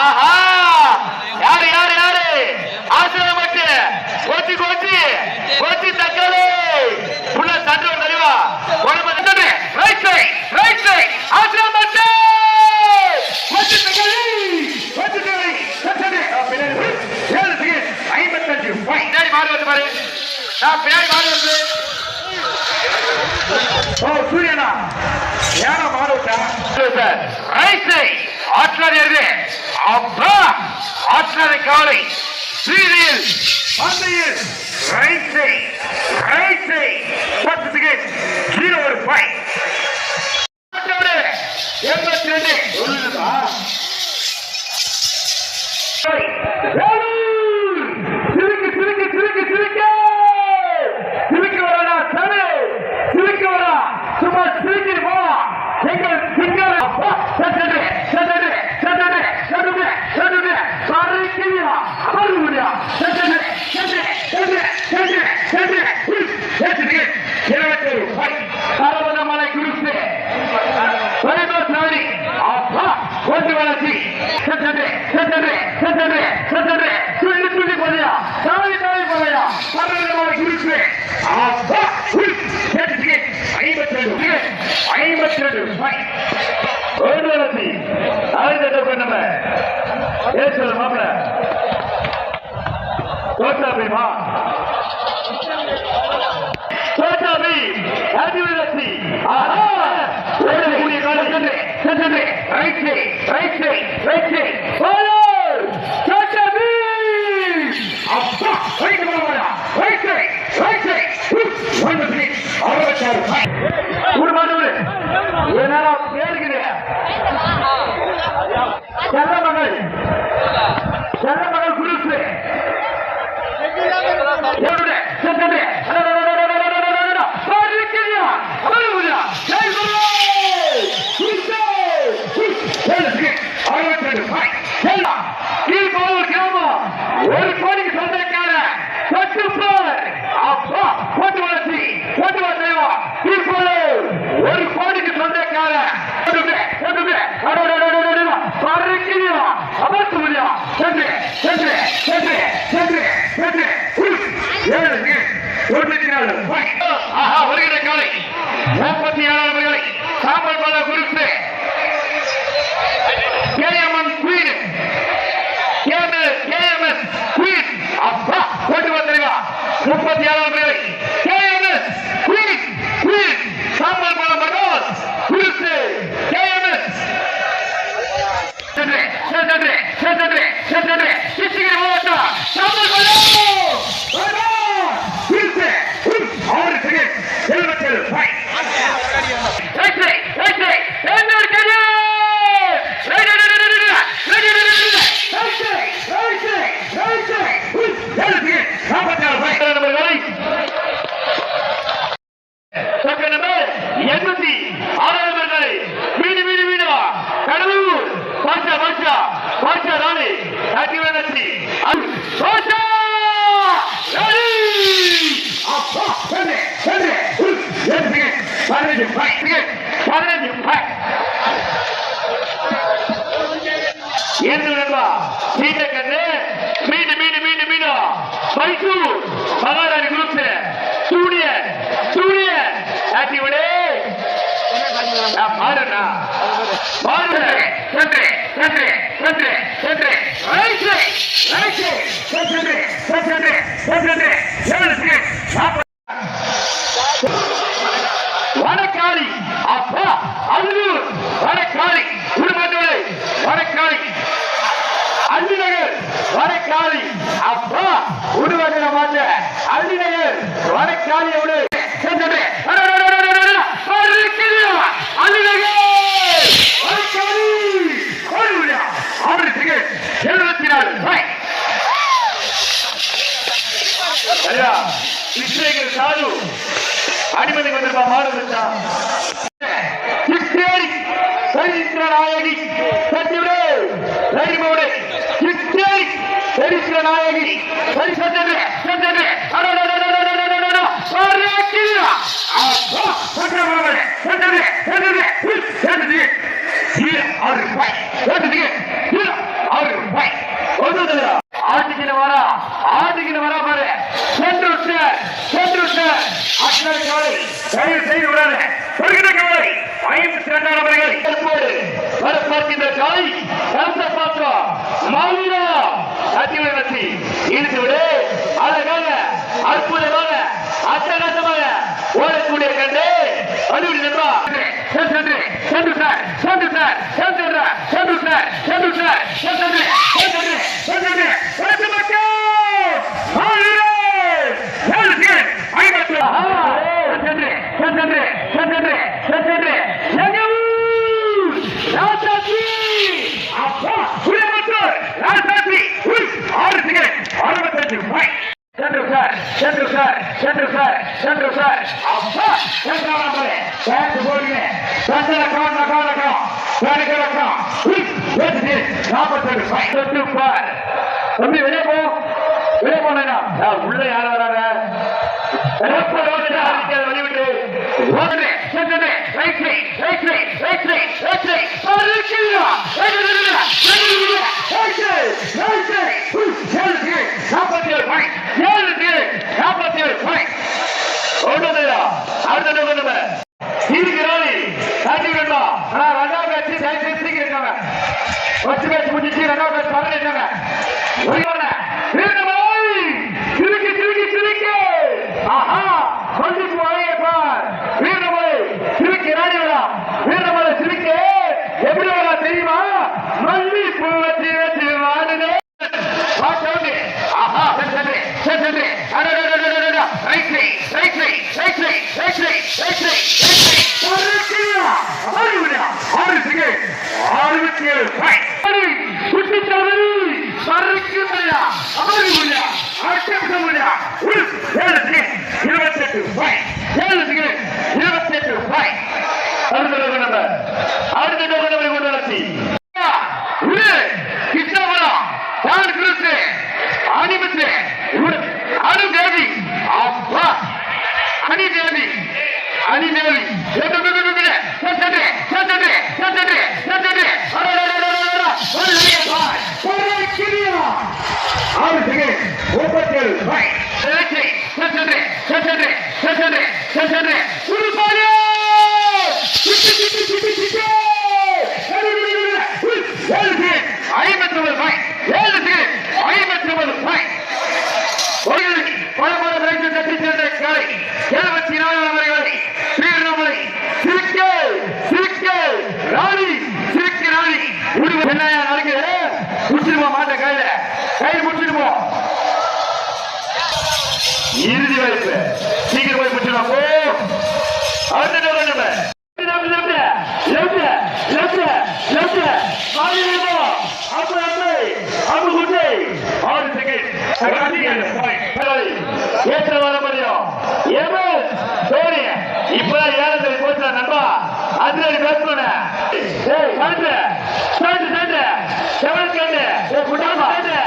ஆஹா! யாரு யாரு யாரு? ஆசிரியர் மட்டு கோச்சி கோச்சி கோச்சி தக்காளி உள்ள சண்டை தெளிவா உடம்பு நின்று ரைட் சைட் ரைட் சைட் ஆசிரியர் மட்டு கோச்சி தக்காளி கோச்சி தக்காளி பின்னாடி ஐம்பத்தஞ்சு. பின்னாடி மாறி வந்து பாரு. நான் பின்னாடி மாறி வந்து. ஓ சூரியனா? ஏனா மாறு விட்டா? சார். ரைட் சைட் ஆட்லாரி இருக்கு அப்பா ஆட்லாரி காலை சீரியல் பந்தையில் ரைட் சைட் ரைட் சைட் பத்து second şöyle, şöyle, sarı kimya, sarı ya, şöyle, şöyle, şöyle, şöyle, şöyle, right side right side right side follow தோட்டா பீ அப்பா ரைட் போறா right side right side one minute அறுபத்தாறு ஒரு மாதம் ஏன்னா பேருக்குது செல்ல மகள் செல்ல மகள் குருசு எവിടെ சென்றது பறக்கிறா அமர்த்து சென்று சென்று சென்று சென்று சென்று. ஏழு தொண்ணூத்தி நாலு ஆஹா வருகிற காலை. முப்பத்தி ஏழாம் காலை சாம்பல் பல குறித்து. সকল மகாராணி குரூப்ஸ் சூடிய சூடிய ஆட்டி விடு நான். பாடுறா பாடுறேன் சொல்றேன் சொல்றேன் சொல்றேன் சொல்றேன் சொல்றேன் சொல்றேன் சொல்றேன் சொல்றேன் வடக்காளி. அப்பா அல்லூர் வடக்காளி. குடும்பத்தோடு வடக்காளி. வடக்காளி அப்பா உருவகர மாற்ற. அள்ளினையர் வடக்காளியோடு சென்றது எழுபத்தி நாலு கிருஷ்ணகிரி சாது அடிமதி வந்திருப்பா மாடு வச்சா Please, please. அடிபடி நண்பா. சென்று சென்று சார் சென்று சார் சென்று சென்று சார் சென்று சார் சென்று சென்று சென்று மக்கள் ஆளுநர் ஏழு ஐம்பத்தி சென்று சென்று சென்று சென்று எங்கள் ராசாத்தி அப்பா குடிமக்கள் ராசாத்தி ஆறு சிகரெட் அறுபத்தஞ்சு ரூபாய் சென்று சார் சென்று சார் சென்று சார் சென்று சார் அப்பா சென்றாலே பேண்ட் போடுங்க சந்தன காண காணக்கம் காணக்கம் வெற்றி நாற்பத்தெட்டு ரூபாய் தொட்டு பார் தம்பி வெளியே போ வெளியே போனா உள்ள யார் வராங்க ஓடுறேன் right side right side right side right அணி தேவி ஐம்பத்தி கை முடிச்சிருப்போம் இறுதி வாய்ப்பு. சீக்கிரம் போய் முடிச்சிருவோம் போ. அடுத்த நம்ம. ஏற்ற வர முடியும். ஏமா சோனி. இப்பதான் ஏழத்தில் போச்சு நண்பா. அதிரடி பேட்ஸ்மேன் ஏய் சண்டை சண்டை சண்டை செவன் கண்டு ஏ குட்டாமா சண்டை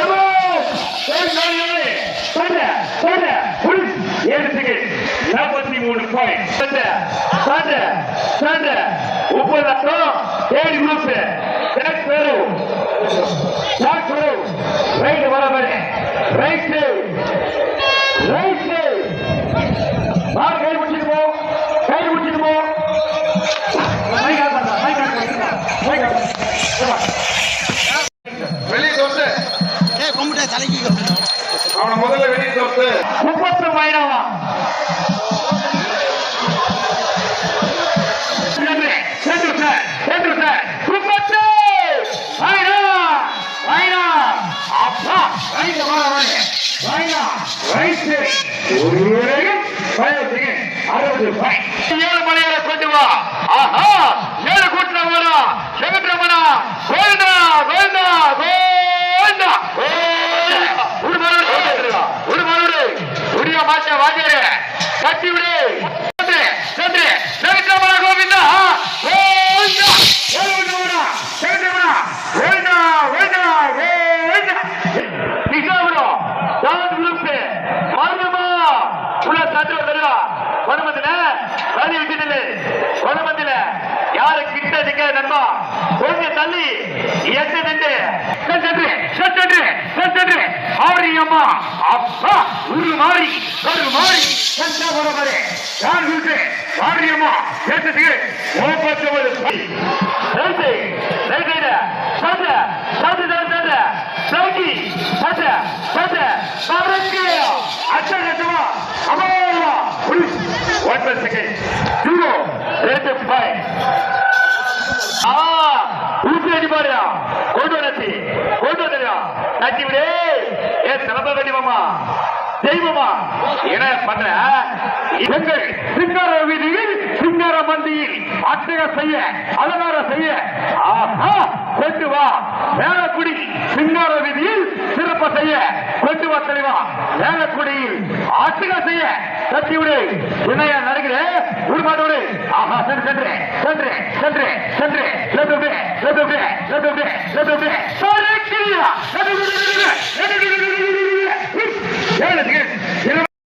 ஏமோ ஏய் சோனி ஏய் சண்டை சண்டை புல் ஏழு செகண்ட் நாற்பத்தி மூணு பாயிண்ட் சண்டை சண்டை சண்டை முப்பது லட்சம் ஏழு குரூப் எனக்கு பேரு ஷாட் பேரு ரைட் வர மாதிரி ரைட் ரைட் மைனா ரைட் ஒரு பயத்துக்கு அறுபது பாய் ஏழு மலையாள கொண்டு வா. ஆஹா. ஏழு கூட்டம் வரா செகட்ரமணா கோவிந்தா கோவிந்தா கோவிந்தா. உரிய மாட்ட கட்டி விடு. கொஞ்சம் தள்ளி எட்டு நின்று சென்று சென்று சென்று ஆரி அம்மா அப்பா ஒரு மாறி ஒரு மாறி சென்ற போறவரே யார் வீட்டு ஆரி அம்மா எட்டு முப்பத்தி ஒன்பது ரைட்டு ரைட்டு சட்ட சட்ட சட்ட சவுக்கி சட்ட பறக்கு அச்சகட்டமா அமோகமா ஒன் ஒன்பது செகண்ட் ஊசி கொண்டு வந்தாச்சு கொண்டு வந்துடா நச்சி விடு. ஏ சிறப்ப வடிவமா தெய்வமா? என்ன பண்ற? எங்கள் சிங்கார வீதியில் சிங்கார மந்தியில் அட்டக செய்ய அலங்கார செய்ய. ஆஹா கொண்டு வா. வேலக்குடி சிங்கார வீதியில் சிறப்ப செய்ய. ஏலக்குடியில் ஆசிகா செய்ய கத்திவிடு இணையா நடக்கிற உருமாட்டோடு ஆஹா சென்று சென்று சென்று சென்று சென்று left left left left left ஏழு